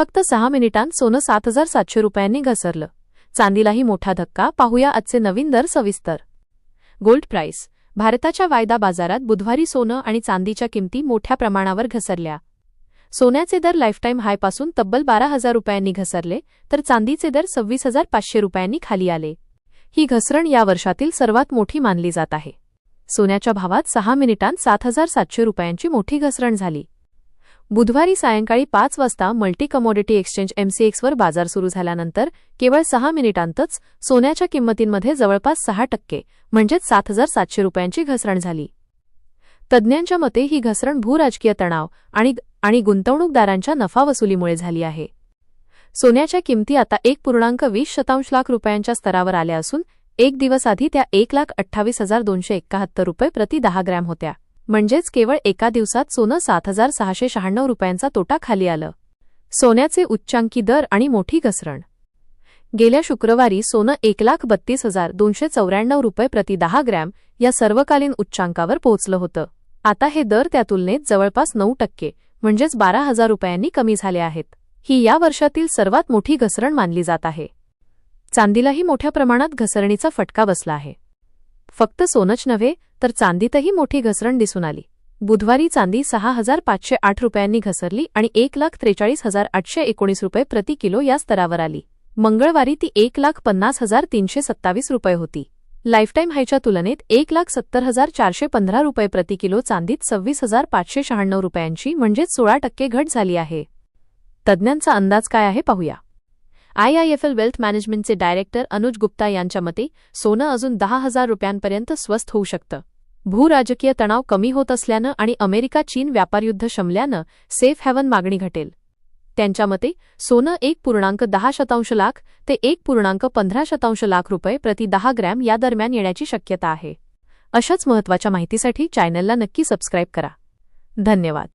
फक्त सहा मिनिटांत सोनं सात हजार सातशे रुपयांनी घसरलं. चांदीलाही मोठा धक्का पाहूया आजचे नवीन दर सविस्तर. गोल्ड प्राइस भारताच्या वायदा बाजारात बुधवारी सोनं आणि चांदीच्या किमती मोठ्या प्रमाणावर घसरल्या. सोन्याचे दर लाईफटाईम हायपासून तब्बल बारा हजार रुपयांनी घसरले तर चांदीचे दर सव्वीस हजार पाचशे रुपयांनी खाली आले. ही घसरण या वर्षातील सर्वात मोठी मानली जात आहे. सोन्याच्या भावात सहा मिनिटांत सात हजार सातशे रुपयांची मोठी घसरण झाली. बुधवारी सायंकाळी पाच वाजता मल्टी कमोडिटी एक्सचेंज एमसीएक्सवर बाजार सुरू झाल्यानंतर केवळ सहा मिनिटांतच सोन्याच्या किंमतींमध्ये जवळपास सहा टक्के म्हणजेच सात हजार सातशे रुपयांची घसरण झाली. तज्ज्ञांच्या मते ही घसरण भूराजकीय तणाव आणि आणि गुंतवणूकदारांच्या नफा वसुलीमुळे झाली आहे. सोन्याच्या किमती आता एक पूर्णांक वीस शतांश लाख रुपयांच्या स्तरावर आल्या असून एक दिवस आधी त्या एक लाख अठ्ठावीस हजार दोनशे एक्काहत्तर रुपये प्रति दहा ग्रॅम होत्या. म्हणजेच केवळ एका दिवसात सोनं सात हजार सहाशे शहाण्णव रुपयांचा तोटा खाली आलं. सोन्याचे उच्चांकी दर आणि मोठी घसरण. गेल्या शुक्रवारी सोनं एक लाख बत्तीस हजार दोनशे चौऱ्याण्णव रुपये प्रति दहा ग्रॅम या सर्वकालीन उच्चांकावर पोहोचलं होतं. आता हे दर त्या तुलनेत जवळपास नऊ टक्के म्हणजेच बारा हजार रुपयांनी कमी झाले आहेत. ही या वर्षातील सर्वात मोठी घसरण मानली जात आहे. चांदीलाही मोठ्या प्रमाणात घसरणीचा फटका बसला आहे. फक्त सोनच नव्हे तर चांदीतही मोठी घसरण दिसून आली. बुधवारी चांदी सहा हजार पाचशे आठ रुपयांनी घसरली आणि एक लाख त्रेचाळीस हजार आठशे एकोणीस रुपये प्रति किलो या स्तरावर आली. मंगळवारी ती एक लाख पन्नास हजार तीनशे सत्तावीस रुपये होती. लाईफटाईम हायच्या तुलनेत एक लाख सत्तर हजार चारशे पंधरा रुपये प्रति किलो चांदीत सव्वीस हजार पाचशे शहाण्णव रुपयांची म्हणजेच सोळा टक्के घट झाली आहे. तज्ज्ञांचा अंदाज काय आहे पाहूया. आयआयएफएल वेल्थ मॅनेजमेंटचे डायरेक्टर अनुज गुप्ता यांच्या मते सोनं अजून दहा हजार रुपयांपर्यंत स्वस्त होऊ शकतं. भूराजकीय तणाव कमी होत असल्यानं आणि अमेरिका चीन व्यापारयुद्ध शमल्यानं सेफ हॅवन मागणी घटेल. त्यांच्या मते सोनं एक पूर्णांक दहा शतांश लाख ते एक पूर्णांक पंधरा शतांश लाख रुपये प्रति दहा ग्रॅम या दरम्यान येण्याची शक्यता आहे. अशाच महत्त्वाच्या माहितीसाठी चॅनलला नक्की सबस्क्राईब करा. धन्यवाद.